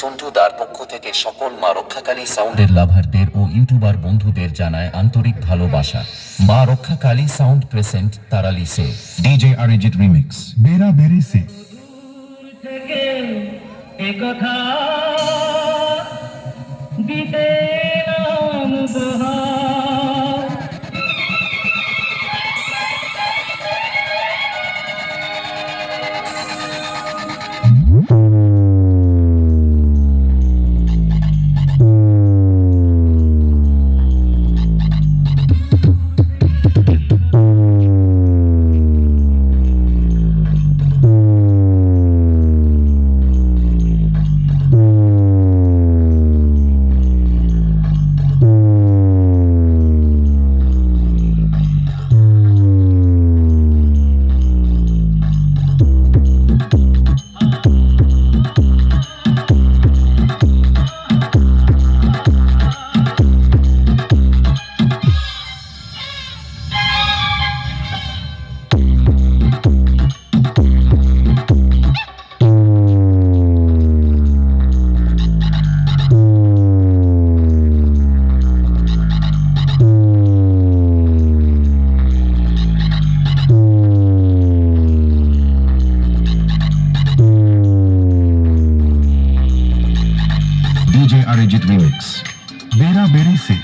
সন্টু দার পক্ষ থেকে সকল মা রক্ষাকালী সাউন্ডের লাভারদের ও ইউটিউবার বন্ধুদের জানায় আন্তরিক ভালোবাসা। মা রক্ষাকালী সাউন্ড প্রেসেন্ট তারালি সে। DJ Arijit remix. বেরা বেরি সে। এ কথা দিতে डीजे अरिजित रीमिक्स बेरा बेरी से